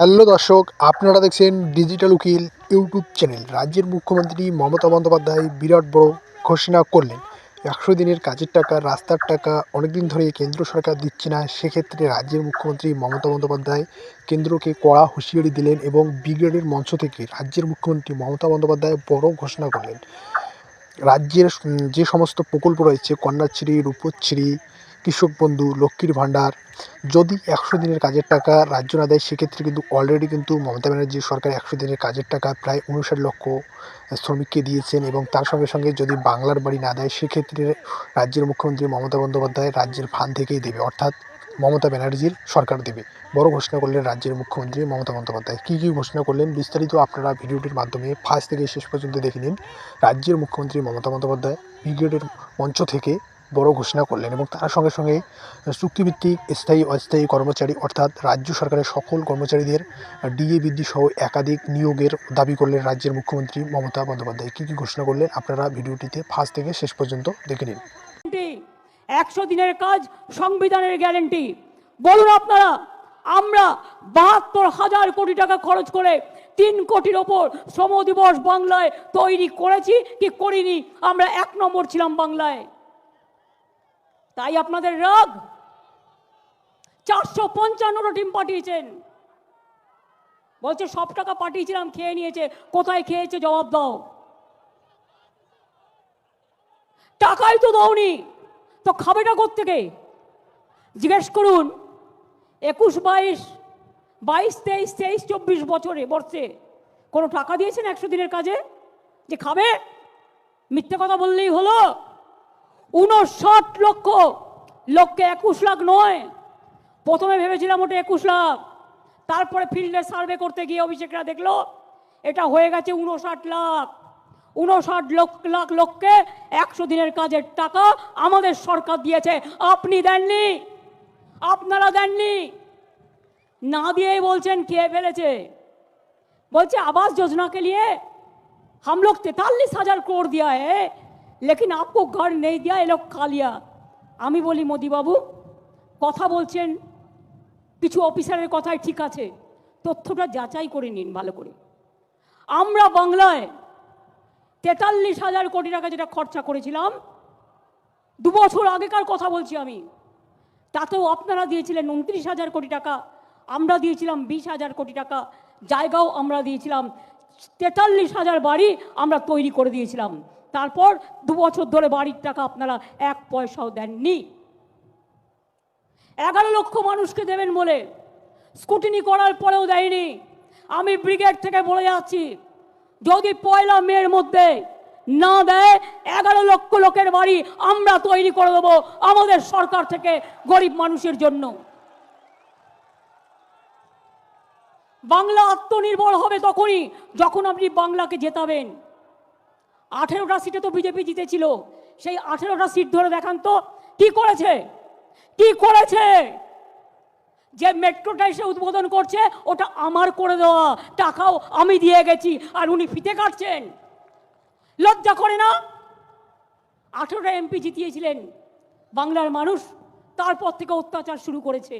Hello দর্শক, আপনারা দেখছেন ডিজিটাল উকিল ইউটিউব চ্যানেল রাজ্যের মুখ্যমন্ত্রী মমতা বন্দ্যোপাধ্যায় বিরাট বড় ঘোষণা করলেন। একশো দিনের কাজের টাকা, রাস্তার টাকা অনেকদিন ধরে কেন্দ্র সরকার দিচ্ছে না। সেক্ষেত্রে রাজ্যের মুখ্যমন্ত্রী মমতা বন্দ্যোপাধ্যায় কেন্দ্রকে কড়া হুঁশিয়ারি দিলেন এবং ব্রিগেডের মঞ্চ থেকে রাজ্যের মুখ্যমন্ত্রী মমতা বন্দ্যোপাধ্যায় বড় ঘোষণা করলেন। রাজ্যের যে সমস্ত প্রকল্প রয়েছে, কন্যাশ্রী, রূপশ্রী কৃষক বন্ধু লক্ষ্মীর ভাণ্ডার। যদি একশো দিনের কাজের টাকা রাজ্য না দেয়, সেক্ষেত্রে কিন্তু অলরেডি কিন্তু মমতা ব্যানার্জি সরকার একশো দিনের কাজের টাকা প্রায় উনষাট লক্ষ শ্রমিককে দিয়েছেন এবং তার সঙ্গে সঙ্গে যদি বাংলার বাড়ি না দেয়, সেক্ষেত্রে রাজ্যের মুখ্যমন্ত্রী মমতা বন্দ্যোপাধ্যায় রাজ্যের ফান্ড থেকেই দেবে, অর্থাৎ মমতা ব্যানার্জির সরকার দেবে। বড় ঘোষণা করলেন রাজ্যের মুখ্যমন্ত্রী মমতা বন্দ্যোপাধ্যায়। কী কী ঘোষণা করলেন বিস্তারিত আপনারা ভিডিওটির মাধ্যমে ফার্স্ট থেকে শেষ পর্যন্ত দেখে নিন। রাজ্যের মুখ্যমন্ত্রী মমতা বন্দ্যোপাধ্যায় ব্রিগেডের মঞ্চ থেকে বড় ঘোষণা করলেন এবং তার সঙ্গে সঙ্গে চুক্তিভিত্তিক স্থায়ী অস্থায়ী কর্মচারী অর্থাৎ রাজ্য সরকারের সকল কর্মচারীদের ডিএ বৃদ্ধি সহ একাধিক নিয়োগের দাবি করলেন রাজ্যের মুখ্যমন্ত্রী মমতা বন্দ্যোপাধ্যায়। কী কী ঘোষণা করলেন আপনারা ভিডিওটিতে ফার্স্ট থেকে শেষ পর্যন্ত দেখে নিন। একশো দিনের কাজ, সংবিধানের গ্যারেন্টি। বলুন আপনারা, আমরা বাহাত্তর হাজার কোটি টাকা খরচ করে তিন কোটির ওপর শ্রম দিবস বাংলায় তৈরি করেছি কি করিনি? আমরা এক নম্বর ছিলাম বাংলায়। তাই আপনাদের রাগ। চারশো পঞ্চান্নটা টিম পাঠিয়েছেন। বলছে, সব টাকা পাঠিয়েছিলাম, খেয়ে নিয়েছে। কোথায় খেয়েছে জবাব দাও। টাকাই তো দাওনি। তো খাবেটা থেকে জিজ্ঞেস করুন, একুশ বাইশ বাইশ তেইশ তেইশ চব্বিশ বছরে, বর্ষে কোনো টাকা দিয়েছেন একশো দিনের কাজে? যে খাবে? মিথ্যে কথা বললেই হলো। উনষাট লক্ষ লক্ষে একুশ লাখ নয়। প্রথমে ভেবেছিলাম ওটা একুশ লাখ। তারপরে ফিল্ডে সার্ভে করতে গিয়ে অভিষেকরা দেখল, এটা হয়ে গেছে উনষাট লাখ। উনষাট লক্ষ, লাখ লোককে একশো দিনের কাজের টাকা আমাদের সরকার দিয়েছে। আপনি দেননি। আপনারা দেননি। না দিয়েই বলছেন কে ফেলেছে। বলছে আবাস যোজনাকে নিয়ে হামলোক তেতাল্লিশ হাজার কোর দিয়া হ্যাঁ लेकिन आपको घर नहीं दिया ये लोग खा लिया আমি বলি মোদি বাবু কথা বলছেন কিছু অফিসারের কথাই ঠিক আছে তথ্যটা যাচাই করে নিন ভালো করে আমরা বাংলায় তেতাল্লিশ হাজার কোটি টাকা যেটা খরচা করেছিলাম দু বছর আগেকার কথা বলছি আমি তাতেও আপনারা দিয়েছিলেন উনত্রিশ হাজার কোটি টাকা আমরা দিয়েছিলাম বিশ হাজার কোটি টাকা জায়গাও আমরা দিয়েছিলাম তেতাল্লিশ হাজার বাড়ি আমরা তৈরি করে দিয়েছিলাম তারপর দু বছর ধরে বাড়ির টাকা আপনারা এক পয়সাও দেননি। এগারো লক্ষ মানুষকে দেবেন বলে স্কুটিনি করার পরেও দেয়নি। আমি ব্রিগেড থেকে বলে যাচ্ছি, যদি পয়লা মেয়ের মধ্যে না দেয়, এগারো লক্ষ লোকের বাড়ি আমরা তৈরি করে দেবো আমাদের সরকার থেকে গরিব মানুষের জন্য। বাংলা আত্মনির্ভর হবে তখনই যখন আপনি বাংলাকে জেতাবেন। আঠেরোটা সিটে তো বিজেপি জিতেছিল। সেই আঠেরোটা সিট ধরে দেখান তো, কি করেছে? কি করেছে? যে মেট্রোটা এসে উদ্বোধন করছে, ওটা আমার করে দেওয়া, টাকাও আমি দিয়ে গেছি, আর উনি ফিতে কাটছেন। লজ্জা করে না? আঠেরোটা এমপি জিতিয়েছিলেন বাংলার মানুষ, তারপর থেকে অত্যাচার শুরু করেছে।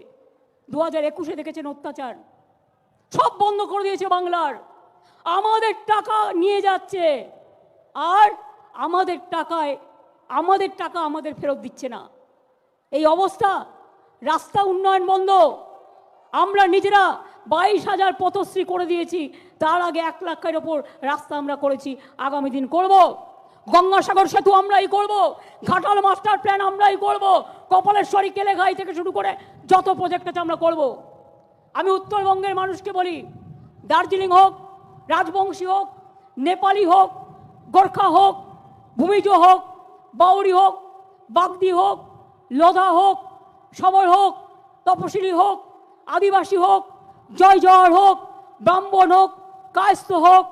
দু হাজার একুশে দেখেছেন অত্যাচার। সব বন্ধ করে দিয়েছে বাংলার। আমাদের টাকা নিয়ে যাচ্ছে। আর আমাদের টাকায়, আমাদের টাকা আমাদের ফেরত দিচ্ছে না। এই অবস্থা, রাস্তা উন্নয়ন বন্ধ। আমরা নিজেরা বাইশ হাজার পথশ্রী করে দিয়েছি, তার আগে এক লাখের ওপর রাস্তা আমরা করেছি, আগামী দিন করব। গঙ্গাসাগর সেতু আমরাই করব, ঘাটাল মাস্টার প্ল্যান আমরাই করব, কপালেশ্বরী কেলেঘাই থেকে শুরু করে যত প্রজেক্ট আছে আমরা করব। আমি উত্তরবঙ্গের মানুষকে বলি, দার্জিলিং হোক, রাজবংশী হোক, নেপালি হোক গোর্খা হোক, ভূমিজ হোক, বাউরি হোক, বাগদি হোক, লধা হোক সবর হোক, তপশিলি হোক, আদিবাসী হোক, জয় জওয়ার হোক, ব্রাহ্মণ হোক, কায়স্থ হোক,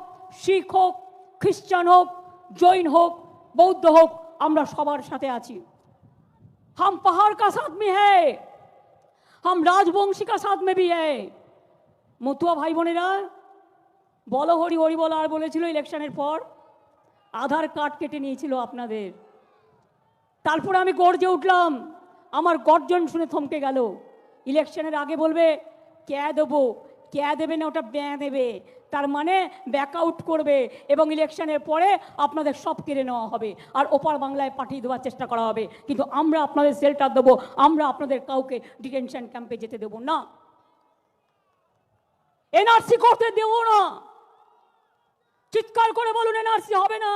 শিখ হোক খ্রিস্টান হোক, জৈন হোক, বৌদ্ধ হোক, আমরা সবার সাথে আছি। হাম পাহাড় কা সাথ মে হাম রাজবংশী কা সাথ মে বি মতুয়া ভাই বোনেরা, বলো হরি হরি বলা আর বলেছিল ইলেকশনের পর। আধার কার্ড কেটে নিয়েছিল আপনাদের। তারপরে আমি গর্জে উঠলাম। আমার গর্জন শুনে থমকে গেল। ইলেকশনের আগে বলবে কে দেবো? ক্যা দেবে না? ওটা ব্যাঁ দেবে। তার মানে ব্যাকআউট করবে এবং ইলেকশনের পরে আপনাদের সব কেড়ে নেওয়া হবে। আর ওপার বাংলায় পাঠিয়ে দেওয়ার চেষ্টা করা হবে। কিন্তু আমরা আপনাদের শেল্টার দেবো। আমরা আপনাদের কাউকে ডিটেনশন ক্যাম্পে যেতে দেবো না। এনআরসি করতে দেবো না। চিৎকার করে বলুন, এনআরসি হবে না।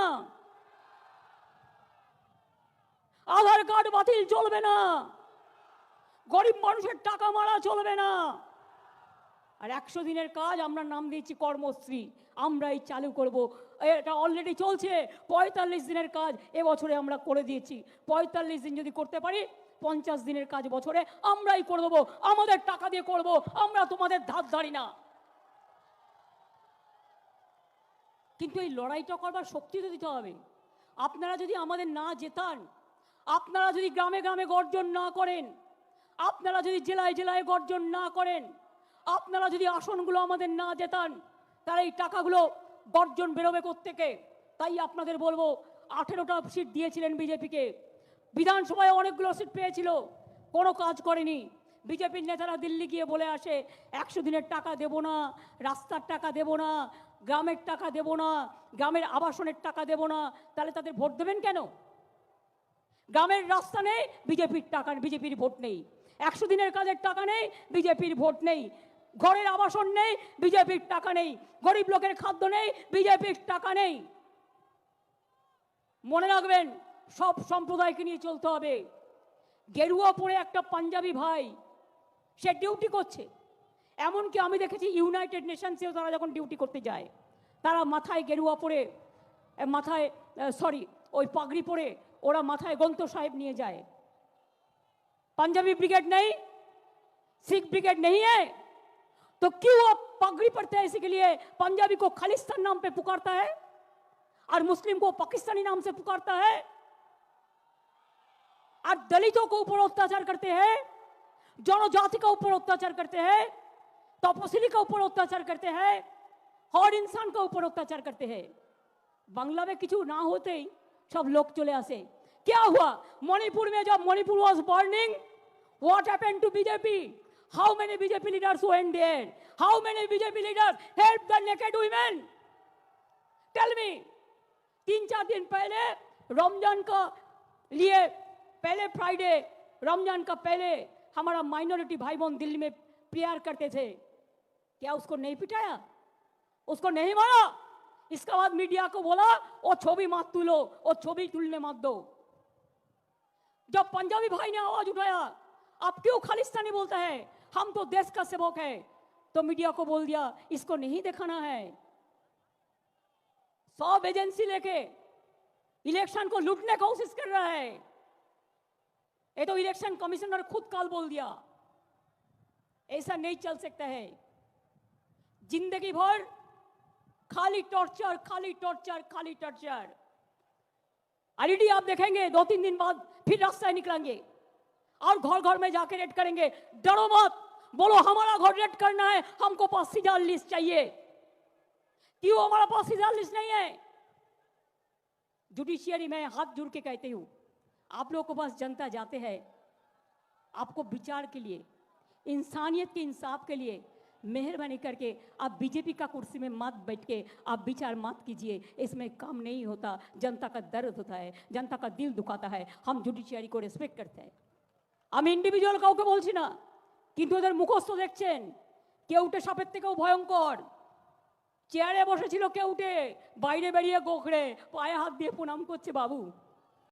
আধার কার্ড বাতিল চলবে না। গরিব মানুষের টাকা মারা চলবে না। আর একশো দিনের কাজ আমরা নাম দিয়েছি কর্মশ্রী, আমরাই চালু করব। এটা অলরেডি চলছে, পঁয়তাল্লিশ দিনের কাজ এবছরে আমরা করে দিয়েছি। পঁয়তাল্লিশ দিন যদি করতে পারি, পঞ্চাশ দিনের কাজ বছরে আমরাই করে দেবো। আমাদের টাকা দিয়ে করব, আমরা তোমাদের ধার ধারি না। কিন্তু এই লড়াইটা করবার শক্তি তো দিতে হবে। আপনারা যদি আমাদের না জেতান, আপনারা যদি গ্রামে গ্রামে গর্জন না করেন, আপনারা যদি জেলায় জেলায় গর্জন না করেন, আপনারা যদি আসনগুলো আমাদের না জেতান, তাহলে এই টাকাগুলো গর্জন বেরোবে থেকে তাই আপনাদের বলব, আঠেরোটা সিট দিয়েছিলেন বিজেপিকে। বিধানসভায় অনেকগুলো সিট পেয়েছিল, কোনো কাজ করেনি। বিজেপির নেতারা দিল্লি গিয়ে বলে আসে, একশো দিনের টাকা দেব না, রাস্তার টাকা দেব না, গ্রামের টাকা দেব না, গ্রামের আবাসনের টাকা দেব না। তাহলে তাদের ভোট দেবেন কেন? গ্রামের রাস্তা নেই, বিজেপির টাকা, বিজেপির ভোট নেই। একশো দিনের কাজের টাকা নেই, বিজেপির ভোট নেই। ঘরের আবাসন নেই, বিজেপির টাকা নেই। গরিব লোকের খাদ্য নেই, বিজেপির টাকা নেই। মনে রাখবেন, সব সম্প্রদায়কে নিয়ে চলতে হবে। গেরুয়া পরে একটা পাঞ্জাবি ভাই সে ডিউটি করছে এমনকি আমি দেখেছি ইউনাইটেড নেশনসেও তারা যখন ডিউটি করতে যায় তারা মাথায় গেরুয়া পরে এ, মাথায় সরি ওই পাগড়ি পরে ওরা মাথায় গ্রন্থ সাহেব নিয়ে যায় पंजाबी ब्रिगेड नहीं सिख ब्रिगेड नहीं है तो क्यों आप पगड़ी पड़ते हैं इसी के लिए पंजाबी को खालिस्तान नाम पे पुकारता है और मुस्लिम को पाकिस्तानी नाम से पुकारता है और दलितों को ऊपर अत्याचार करते हैं जनजाति का ऊपर अत्याचार करते हैं तपसिली का ऊपर अत्याचार करते हैं, हर इंसान का ऊपर अत्याचार करते हैं। बांग्ला में किचू ना होते ही सब लोग चले आसे क्या हुआ? मणिपुर में जब Manipur was burning what happened to BJP how many BJP leaders went how many BJP leaders help the naked women tell me तीन चार दिन पहले, रमज़ान का लिए, पहले फ्राइडे रमज़ान का पहले हमारा माइनॉरिटी भाई बहन दिल्ली में प्रेयर करते थे। क्या उसको नहीं पिटाया? उसको नहीं मारा? इसके बाद मीडिया को बोला वो छवि मत तुलो वो छवि तुलने मत दो। जब पंजाबी भाई ने आवाज़ उठाया, आप क्यों खालिस्तानी बोलता है? हम तो देश का सेवक है। तो मीडिया को बोल दिया, इसको नहीं दिखाना है। सब एजेंसी लेके इलेक्शन को लूटने कोशिश कर रहा है। ये तो इलेक्शन कमिश्नर खुद कल बोल दिया। ऐसा नहीं चल सकता है। ज़िंदगी भर खाली टॉर्चर खाली टॉर्चर खाली टॉर्चर आईडी आप देखेंगे, दो तीन दिन बाद फिर रास्ता निकलेंगे। और घर घर में जाके रेड करेंगे। डरो मत। बोलो, हमारा घर रेड करना है। हमको पास सीधा लिस्ट चाहिए। क्यों हमारा पास सीधा लिस्ट नहीं है? जुडिशियरी में हाथ जुड़ के कहती हूँ। आप लोगों के पास जनता जाते हैं आपको विचार के लिए इंसानियत के इंसाफ के लिए मेहरबानी करके आप बीजेपी का कुर्सी में मत बैठ के आप विचार मत कीजिए इसमें काम नहीं होता जनता का दर्द होता है जनता का दिल दुखाता है हम जुडिशियारी को রেসপেক্ট করতে हैं আমি ইন্ডিভিজুয়াল কাউকে বলছি না কিন্তু ওদের মুখস্থ দেখছেন কেউটে সাপের থেকেও ভয়ঙ্কর চেয়ারে বসেছিল কেউটে বাইরে বেরিয়ে গোখড়ে পায়ে হাত দিয়ে প্রণাম করছে বাবু